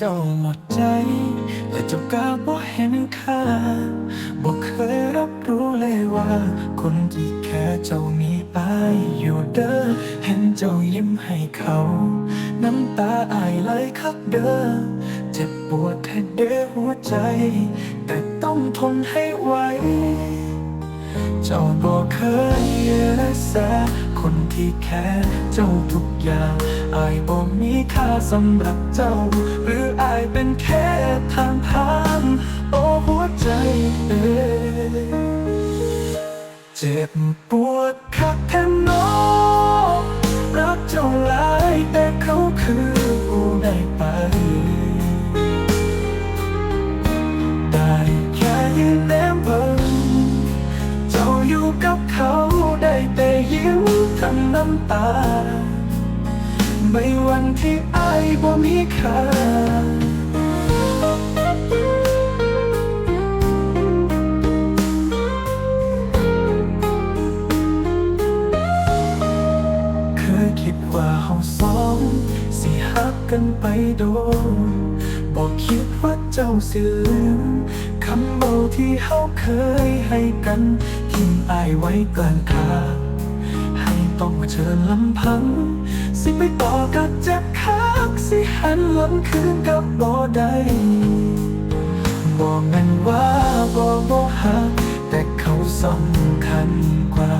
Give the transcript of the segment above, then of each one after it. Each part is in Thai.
เจ้าหมดใจแต่เจ้ากลับบ่เห็นค่าบ่เคยรับรู้เลยว่า คนที่แค่เจ้านี้ไปอยู่เด้อเห็นเจ้ายิ้มให้เขา น้ำตาอายไหลคักเด้อเจ็บปวดแท้เด้อหัวใจ แต่ต้องทนให้ไหว เจ้าบอกเคยรักษา คนที่แค่เจ้าทุกอย่างอายบ่มีค่าสำหรับเจ้า หรืออายเป็นแค่ทางผ่านโอ้หัวใจเอ้ยเจ็บปวดคักแท้น้องรักเจ้าหลายแต่เขาคือ ไม่วันที่อายบ่มีค่าเคยคิดว่าเฮาสองสิฮักกันไปโดนบอกคิดว่าเจ้าสิลืมคำเบาที่เฮาเคยให้กันทิ้งอายไว้กลางทางให้ต้องเผชิญลำพัง สิไปต่อกับเจ็บคักสิหันหลังคืนกับบ่ได้บอกมันว่าบ่บ่ฮักแต่เขาสำคัญกว่า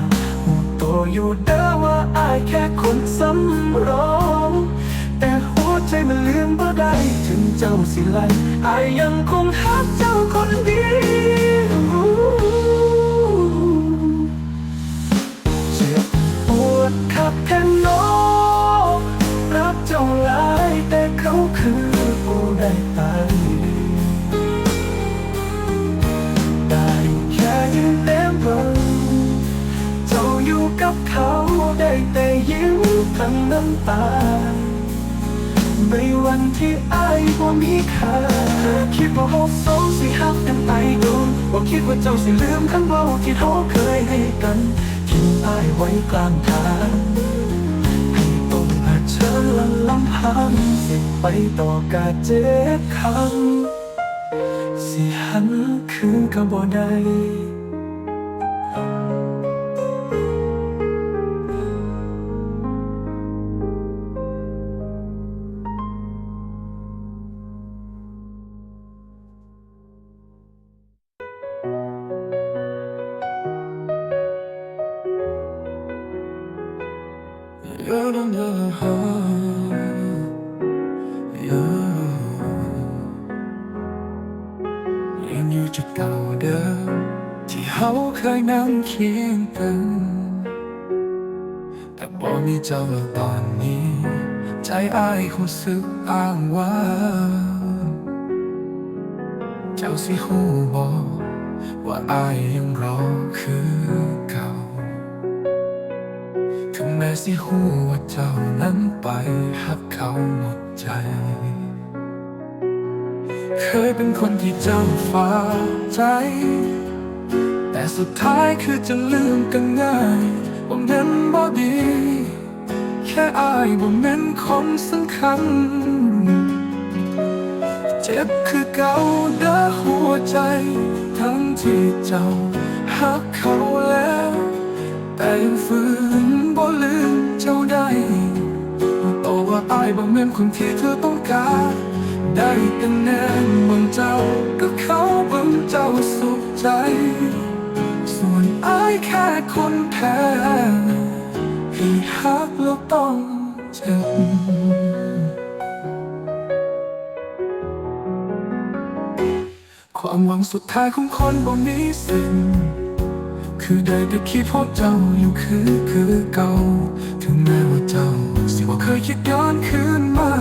หูตัวอยู่เด้อว่าอายแค่คนสำรอง แต่หัวใจมันลืมบ่ได้ถึงเจ้าสิไลอายยังคงฮักเจ้าคนเดียวเจ็บปวดขับแค่น้อง เขาคือผู้ได้ไปได้แค่ยืนแนมเบิงเจ้าอยู่กับเขาได้แต่ยิ้มทั้งน้ำตาไม่วันที่อายบ่มีค่าคิดว่าเราสองสิฮักกันไปโดนบ่คิดว่าเจ้าสิลืมคำเว้าที่เราเคยให้กันทิ้งอายไว้กลางทาง ละลำพังสิไปต่อกาเจ็บคำสิหันคืนก็บ่ได้ ยนั่งเคียงกัน แต่บอมีเจ้าตอนนี้ ใจอ้ายรู้สึกอ้างว่างเจ้าสิหูบอกว่าอายยังรอคือเก่า ถึงแม้สิหูว่าเจ้านั้นไปหักเขาหมดใจ เคยเป็นคนที่เจ้าฝากใจ สุดท้ายคือจะลืมกันง่ายว่าเน้นบ่ดี แค่อายบ่แม่นคนสำคัญ เจ็บคือเก่าเด้อหัวใจ ทั้งที่เจ้าหักเขาแล้ว แต่ยังฝืนบ่ลืมเจ้าได้โตว่าอายบ่แม่นคนที่เธอต้องการได้แต่แน่นบิ่งเจ้ากับเขาบิ่งเจ้าสุขใจ ส่วนอายแค่คนแพ้ที่หักแล้วต้องเจ็บความหวังสุดท้ายของคนบ่มีสิ้นคือได้แต่คิดพบเจ้าอยู่คือคือเก่า ถึงแม้ว่าเจ้า สิว่าเคยคิดย้อนคืนมา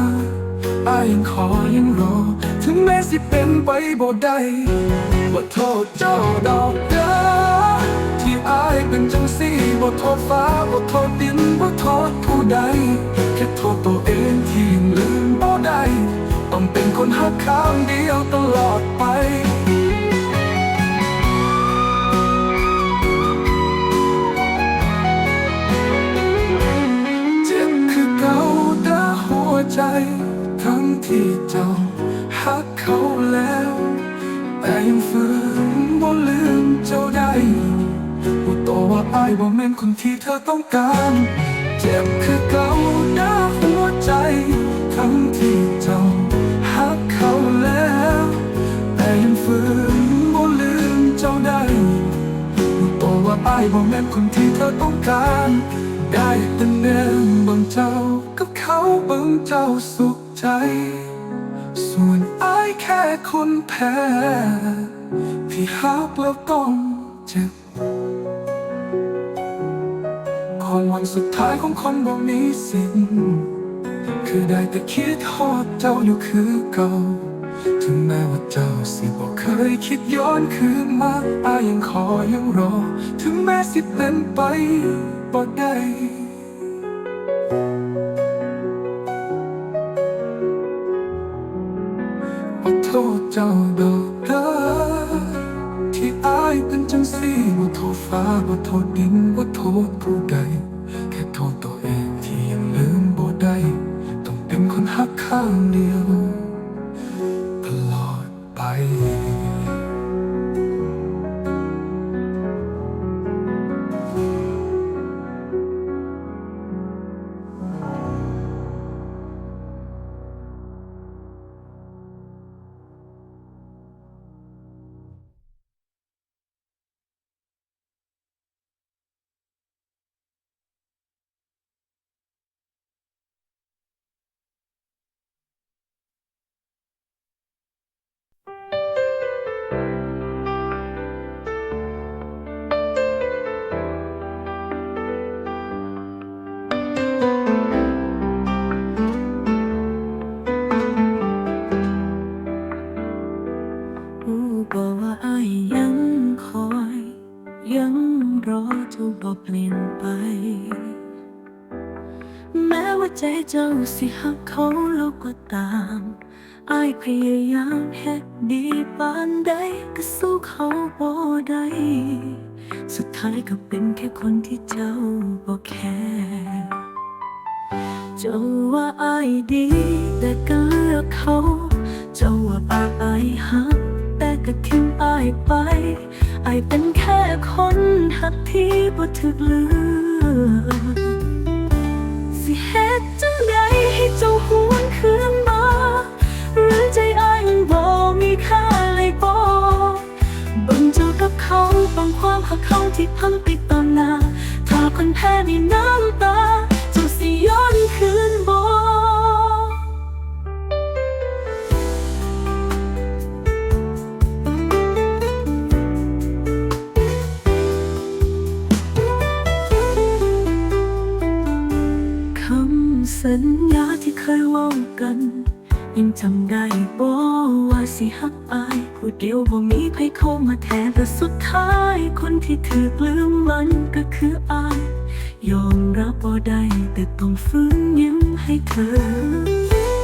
อายยังขอยังรอ ถึงแม้สิเป็นไปบ่ได้บ่โทษเจ้าดอกเด้อ เป็นจังสี่บ่โทษฟ้าบ่โทษดินบ่โทษผู้ใด แค่โทษตัวเองที่ลืมบ่ได้ ต้องเป็นคนหักข้างเดียวตลอดไป อายบ่แม่นคนที่เธอต้องการ เจ็บคือเก่าหน้าหัวใจ ทั้งที่เจ้าหักเขาแล้ว แต่ยังฝืนบ่ลืมเจ้าได้รู้ตัวว่าอายบ่แม่นคนที่เธอต้องการ ได้แต่เน้นบิ่งเจ้ากับเขาบิ่งเจ้าสุขใจ ส่วนอายแค่คนแพ้ที่หักแล้วต้องเจ็บ วันสุดท้ายของคนบ่มีสิ้นคือได้แต่คิดทอดเจ้าอยู่คือเก่า ถึงแม้ว่าเจ้าสิบอกเคยคิดย้อนคืนมาอายังขอยังรอ ถึงแม้สิเป็นไปบ่ได้ขอโทษเจ้าดอกเด้อที่อายเป็นจังสี่บ่โทษฟ้าบ่โทษดินบ่โทษผู้ใด หัก สิหักเขาแล้วก็ตามอายพยายามเฮ็ดดีปานใดก็สู้เขาบ่ได้สุดท้ายก็เป็นแค่คนที่เจ้าบอกแค่เจ้าว่าอายดีแต่ก็เลือกเขา เจ้าว่าปากอายหักแต่ก็ทิ้งอายไปอายเป็นแค่คนหักที่บ่ถึกเลือกสิเฮ็ด ความหักเขาที่พังไปตอนหน้าถ้าคนแพ้ในน้ำตาจ้าสิย้อนคืนบ่คำสัญญาที่เคยว่ากัน ยังจำได้บ่ว่าสิฮักอายผู้เดียวบ่มีใครเข้ามาแทนแต่สุดท้าย คนที่ถูกลืมมันก็คืออายยอมรับบ่ได้แต่ต้องฟื้นยิ้มให้เธอ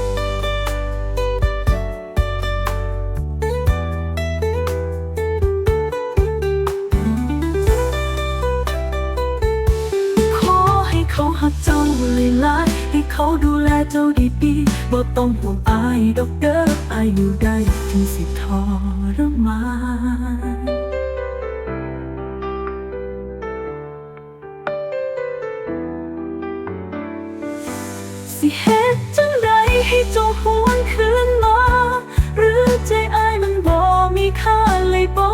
ขอให้เขาหักเจ้าเลยลายให้เขาดูแลเจ้าดีๆบ่ต้องห่วงอา ดอกเด้ออายอยู่ได้ถึงสิทรมานสิเฮ็ดจังใดให้เจ้าหวนคืนมา หรือใจอายมันบ่มีค่าเลยบ่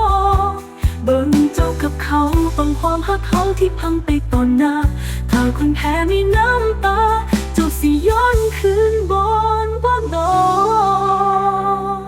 เบิ่งเจ้ากับเขาบังความหักเขาที่พังไปตอนหน้า ถ้าคนแพ้มีน้ำตา สิย้อนคืนบอนบ่นอน